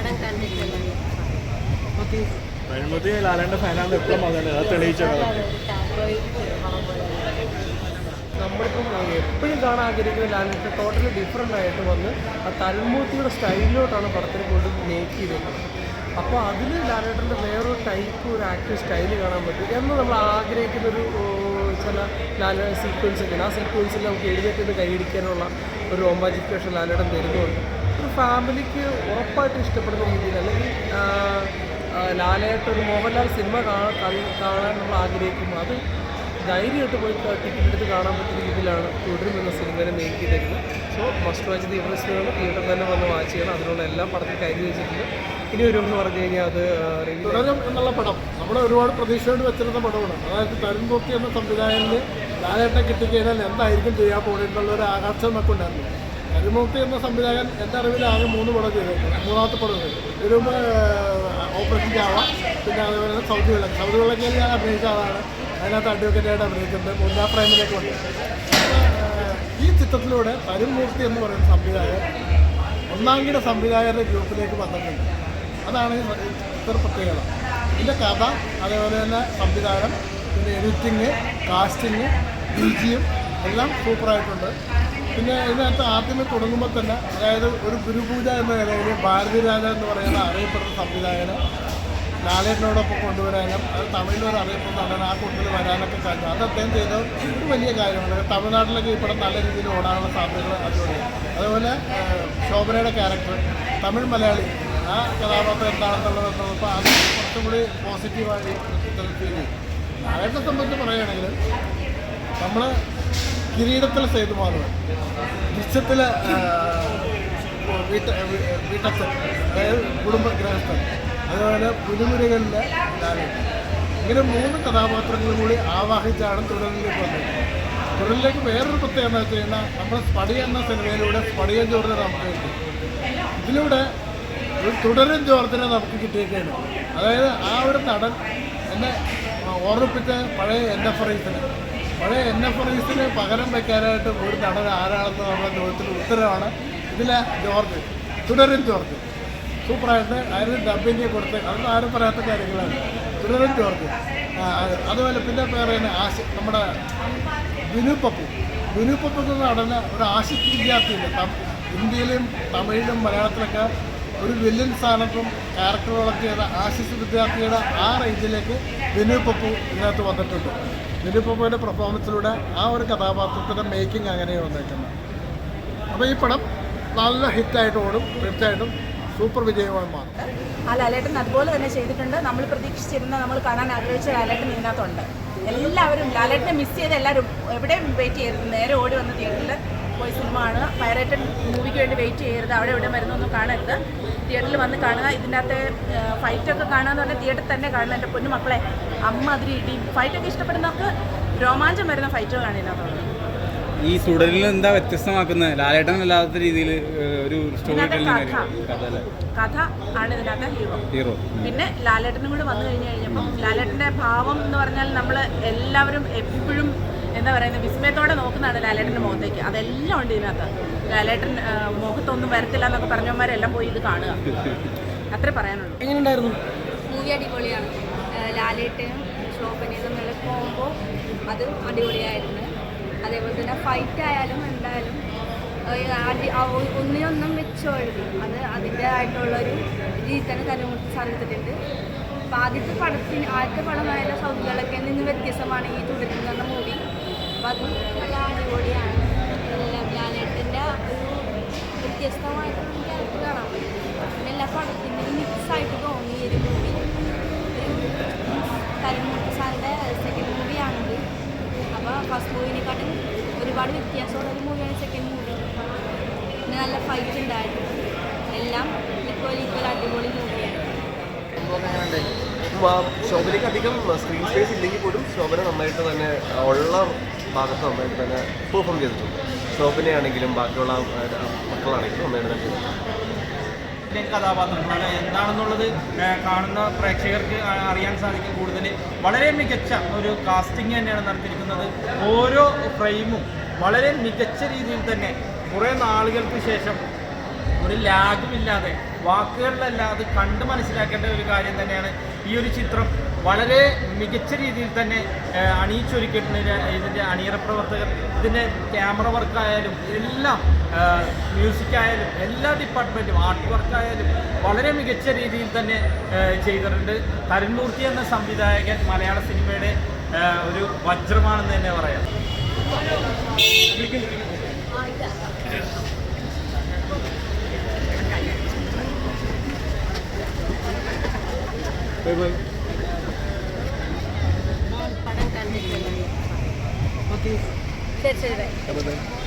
പടം കണ്ടിട്ടില്ല. കഴിയുമ്പോഴത്തേ ലാലേന്റെ ഫാനാണ് എപ്പോഴും അതുകൊണ്ട് അത് തെളിയിച്ച നമ്മളിപ്പം എപ്പോഴും കാണാൻ ആഗ്രഹിക്കുന്ന ലാലിട്ട് ടോട്ടലി ഡിഫറെന്റ് ആയിട്ട് വന്ന് ആ തൽമൂർത്തിയുടെ സ്റ്റൈലിലോട്ടാണ് പടത്തിനെ കൊണ്ട് മേക്ക് ചെയ്തത് അപ്പോൾ അതിൽ ലാലേട്ടന്റെ വേറൊരു ടൈപ്പ് ഒരു ആക്ടീവ് സ്റ്റൈൽ കാണാൻ പറ്റും എന്ന് നമ്മൾ ആഗ്രഹിക്കുന്ന ഒരു ചില ലാല സീക്വൻസ് ഒക്കെ. ഉണ്ട്. ആ സീക്വൻസിൽ നമുക്ക് എഴുതിയിട്ട് കൈയടിക്കാനുള്ള ഒരു റോമാജിക്കേഷൻ ലാലേട്ടൻ തരുന്നുണ്ട്. ഒരു ഫാമിലിക്ക് ഉറപ്പായിട്ട് ഇഷ്ടപ്പെടുന്ന രീതിയിൽ അല്ലെങ്കിൽ ലാലേട്ടൊരു ഒരു മോഹൻലാൽ സിനിമ കാണാൻ കാണാൻ നമ്മൾ ആഗ്രഹിക്കുമ്പോൾ അത് ധൈര്യമായിട്ട് പോയി ടിക്കറ്റ് എടുത്ത് കാണാൻ പറ്റുന്ന രീതിയിലാണ് തുടരും എന്ന സിനിമയെ തരുന്നത് സോ മസ്റ്റ് വാച്ച് തിയേറ്റേഴ്സിനാണ് തിയേറ്ററിൽ തന്നെ വന്ന് വാച്ച് ചെയ്യണം. അതിനുള്ള എല്ലാ പടത്തിൽ കരുതി വെച്ചിട്ടുണ്ട്. ഇനി ഒരു എന്ന് പറഞ്ഞു കഴിഞ്ഞാൽ അത് തുടരും എന്നുള്ള പടം. നമ്മുടെ ഒരുപാട് പ്രതീക്ഷയോട് വെച്ചിരുന്ന പടമാണ്. അതായത് തരുംപൊക്കി എന്ന സംവിധായകന് ലാലേട്ടൻ കിട്ടിക്കഴിഞ്ഞാൽ എന്തായിരിക്കും ചെയ്യാൻ പോകുന്നത് എന്നുള്ള ഒരു ആകാംക്ഷ നമുക്ക് തരുമൂർത്തി എന്ന സംവിധായകൻ എന്റെ അറിവിൽ ആകെ മൂന്ന് പടം ചെയ്തു മൂന്നാമത്തെ പടം ചെയ്തു. മുമ്പ് ഓപ്പറേഷൻ ജാവ പിന്നെ അതുപോലെ തന്നെ സൗദി വിളക്ക്. സൗദി വിളക്കിൽ ഞാൻ അഭിനയിച്ച ആളാണ്. അതിനകത്ത് അഡ്വക്കേറ്റായിട്ട് അഭിനയിച്ചിട്ടുണ്ട് മൂന്നാം പ്രൈമിലേക്ക് വന്നു ഈ ചിത്രത്തിലൂടെ തരുൺമൂർത്തി എന്ന് പറയുന്ന സംവിധായകൻ ഒന്നാംകിട സംവിധായകരുടെ ഗ്രൂപ്പിലേക്ക് വന്നിട്ടുണ്ട്. അതാണ് ഈ ചിത്ര പ്രത്യേകത. ഇതിന്റെ കഥ അതേപോലെ തന്നെ സംവിധാനം പിന്നെ എഡിറ്റിങ് കാസ്റ്റിങ് ബി ജിയും എല്ലാം സൂപ്പറായിട്ടുണ്ട്. പിന്നെ ഇതിനകത്ത് ആദ്യമേ തുടങ്ങുമ്പോൾ തന്നെ അതായത് ഒരു ഗുരുപൂജ എന്ന നിലയിൽ ഭാരതി രാജ എന്ന് പറയുന്ന അറിയപ്പെടുന്ന സംവിധായകനെ ലാലേട്ടനോടൊപ്പം കൊണ്ടുവരാനും അത് തമിഴിലൊരു അറിയപ്പെടുന്ന നടൻ ആ കൂട്ടത്തിൽ വരാനൊക്കെ സാധിച്ചു അത് അദ്ദേഹം ചെയ്ത ഒരു വലിയ കാര്യമാണ്. തമിഴ്നാട്ടിലൊക്കെ ഇപ്പോൾ നല്ല രീതിയിൽ ഓടാനുള്ള സാധ്യതകൾ അതിലൂടെ അതുപോലെ ശോഭനയുടെ ക്യാരക്ടർ തമിഴ് മലയാളി ആ കഥാപാത്രം എന്താണെന്നുള്ളത് അപ്പോൾ അത് കുറച്ചും കൂടി പോസിറ്റീവായി ഫീൽ ചെയ്യും. സംബന്ധിച്ച് പറയുകയാണെങ്കിൽ നമ്മൾ കിരീടത്തിൽ സേതു മാധവൻ. ദൃശ്യത്തിൽ വീട്ട വീട്ടച്ഛൻ അതായത് കുടുംബ ഗൃഹസ്ഥൻ. അതുപോലെ പുലിമുരകളിലെ ലാലൻ ഇങ്ങനെ മൂന്ന് കഥാപാത്രങ്ങളും കൂടി ആവാഹിച്ചാണ് തുടരിലേക്ക് വന്നത്. തുടരിലേക്ക് വേറൊരു പ്രത്യേകത എന്ന് വെച്ച് കഴിഞ്ഞാൽ നമ്മൾ സ്പടി എന്ന സിനിമയിലൂടെ സ്പടിയൻ ജോർജിനെ നമുക്ക് കിട്ടി. ഇതിലൂടെ ഒരു തുടരും ജോർജിനെ നമുക്ക് കിട്ടിയേക്കാണ്. അതായത് ആ ഒരു നടൻ എന്നെ ഓർമ്മിപ്പിച്ച പഴയ എന്റെ എഫ് റീസിന് പഴയ എൻ എഫ് റീസിന് പകരം വെക്കാനായിട്ട് ഒരു നടൻ ആരാണെന്ന് നമ്മുടെ ചോദ്യത്തിന് ഉത്തരവാണ് ഇതിലെ ജോർജ് തുടരും ജോർജ്. സൂപ്പറായിട്ട് അതിന് ഡബിങ് കൊടുത്ത് അതൊന്നും ആരും പറയാത്ത കാര്യങ്ങളാണ്. തുടരും ജോർജ്. അതുപോലെ പിന്നെ പറയുന്ന ആശ നമ്മുടെ വിനു പപ്പു. വിനു പപ്പു നടന്ന ഒരു ആശിക് വിദ്യാർത്ഥിയുണ്ട്. ഇന്ത്യയിലും തമിഴിലും മലയാളത്തിലൊക്കെ ഒരു വില്ലൻ സ്ഥാനത്തും ക്യാരക്ടർ ചെയ്ത ആശിഷ് വിദ്യാർത്ഥിയുടെ ആ റേഞ്ചിലേക്ക് വിനു പപ്പു ഇതിനകത്ത് വന്നിട്ടുണ്ട്. വിനു പപ്പുവിന്റെ പെർഫോമൻസിലൂടെ ആ ഒരു കഥാപാത്രത്തിന്റെ മേക്കിംഗ് അങ്ങനെയാണ് വന്നേക്കുന്നത്. അപ്പോൾ ഈ പടം നല്ല ഹിറ്റായിട്ട് ഓടും. തീർച്ചയായിട്ടും സൂപ്പർ വിജയമായി മാറും. ആ ലാലേട്ടൻ അതുപോലെ തന്നെ ചെയ്തിട്ടുണ്ട്. നമ്മൾ പ്രതീക്ഷിച്ചിരുന്ന നമ്മൾ കാണാൻ ആഗ്രഹിച്ച ലാലേട്ടൻ ഇതിനകത്തുണ്ട്. എല്ലാവരും ലാലേട്ടനെ മിസ് ചെയ്ത് എല്ലാവരും എവിടെയും വെയിറ്റ് ചെയ്തിരുന്നു നേരെ ഓടി വന്ന് തിയേറ്ററിൽ പോയി സിനിമ കാണുക പൈറേറ്റഡ് മൂവിക്ക് വേണ്ടി വെയിറ്റ് ചെയ്യരുത്. അവിടെ എവിടെ മരുന്നൊന്നും കാണരുത്. തിയേറ്ററിൽ വന്ന് കാണുക. ഇതിന്റെ അകത്തെ ഫൈറ്റൊക്കെ കാണുകയെന്ന് പറഞ്ഞാൽ തിയേറ്ററിൽ തന്നെ കാണുന്ന എന്റെ പൊന്നു മക്കളെ. അമ്മ അതിരി ഇടിയും ഫൈറ്റൊക്കെ ഇഷ്ടപ്പെടുന്നവർക്ക് രോമാഞ്ചം വരുന്ന ഫൈറ്റുകളാണ് കാണില്ല ഈ തുടരിൽ എന്താ വ്യത്യസ്തമാക്കുന്നത്? ലാലേട്ടൻ അല്ലാത്ത രീതിയിൽ ഒരു സ്റ്റോറി കഥ. ആണ് ഇതിനകത്ത് ഹീറോ ഹീറോ പിന്നെ ലാലേട്ടനും കൂടെ വന്നു കഴിഞ്ഞു കഴിഞ്ഞപ്പോൾ ലാലേട്ടന്റെ ഭാവം എന്ന് പറഞ്ഞാൽ നമ്മൾ എല്ലാവരും എപ്പോഴും എന്താ പറയുന്നത് വിസ്മയത്തോടെ നോക്കുന്നതാണ് ലാലേട്ടന്റെ മുഖത്തേക്ക്. അതെല്ലാം ഉണ്ട് ഇതിനകത്ത്. ലാലേട്ടൻ മുഖത്തൊന്നും വരത്തില്ല എന്നൊക്കെ പറഞ്ഞവന്മാരെല്ലാം പോയി ഇത് കാണുക. അത്രേ പറയാനുള്ളൂ. എങ്ങനെയുണ്ടായിരുന്നു? മൂവി അടിപൊളിയാണ്. ലാലേട്ടനും ശോഭനയും തമ്മിലുള്ള കോംബോ അതും അടിപൊളിയായിരുന്നു. അതേപോലെ തന്നെ ഫൈറ്റ് ആയാലും എന്തായാലും ഒന്നിനൊന്നും മെച്ചമെഴുതി അത് അതിന്റെതായിട്ടുള്ളൊരു രീതി തന്നെ തലമുറത്ത് സാധിച്ചിട്ടുണ്ട്. അപ്പം ആദ്യത്തെ പടത്തിന് ആദ്യത്തെ പടമായ സൗദികളൊക്കെ നിന്ന് വ്യത്യസ്തമാണ് ഈ തുടരുന്ന മൂവി അപ്പം അത് നല്ല അടിപൊളിയാണ്. എല്ലാം ലാലേട്ടന്റെ ഒരു വ്യത്യസ്തമായിട്ടുള്ള ക്യാരക്ടർ കാണാൻ പറ്റും. എല്ലാ പടത്തിന്റെയും മിക്സായിട്ട് തോന്നി ഒരു മൂവി സാറിന്റെ സെക്കൻഡ് മൂവിയാണിത് അപ്പോൾ ഫസ്റ്റ് മൂവിനെക്കാട്ടും ഒരുപാട് വ്യത്യാസമുള്ള ഒരു മൂവിയാണ് നല്ല ഫൈറ്റ് ഉണ്ടായിരുന്നു. എല്ലാം ഇക്വൽ ഈക്വൽ അടിപൊളി മൂവിയാണ് ശോഭനയ്ക്ക് അധികം സ്ക്രീൻ സ്പേസ് ഇല്ലെങ്കിൽ പോലും ശോഭന നന്നായിട്ട് തന്നെ ഉള്ള ഭാഗത്ത് നന്നായിട്ട് തന്നെ പെർഫോം ചെയ്തിട്ടുണ്ട്. ശോഭനയാണെങ്കിലും ബാക്കിയുള്ള മക്കളാണെങ്കിലും നന്നായിട്ട് തന്നെ കഥാപാത്രങ്ങൾ എന്താണെന്നുള്ളത് കാണുന്ന പ്രേക്ഷകർക്ക് അറിയാൻ സാധിക്കും കൂടുതൽ. വളരെ മികച്ച ഒരു കാസ്റ്റിംഗ് തന്നെയാണ് നടത്തിയിരിക്കുന്നത്. ഓരോ ഫ്രെയിമും വളരെ മികച്ച രീതിയിൽ തന്നെ കുറേ നാളുകൾക്ക് ശേഷം ഒരു ലാഗുമില്ലാതെ വാക്കുകളിലല്ല അത് കണ്ട് മനസ്സിലാക്കേണ്ട ഒരു കാര്യം തന്നെയാണ് ഈ ഒരു ചിത്രം. വളരെ മികച്ച രീതിയിൽ തന്നെ അണിയിച്ചൊരുക്കിയിട്ടുണ്ട് ഇതിന്റെ അണിയറ പ്രവർത്തകർ. ഇതിന്റെ ക്യാമറ വർക്കായാലും എല്ലാം മ്യൂസിക് ആയാലും എല്ലാ ഡിപ്പാർട്ട്മെന്റും ആർട്ട് വർക്കായാലും വളരെ മികച്ച രീതിയിൽ തന്നെ ചെയ്തിട്ടുണ്ട്. തരുൺമൂർത്തി എന്ന സംവിധായകൻ മലയാള സിനിമയുടെ ഒരു വജ്രമാണെന്ന് തന്നെ പറയാം. ബൈ ബൈ കണ്ടിട്ടില്ല ശരി ശരി ബൈ ബൈ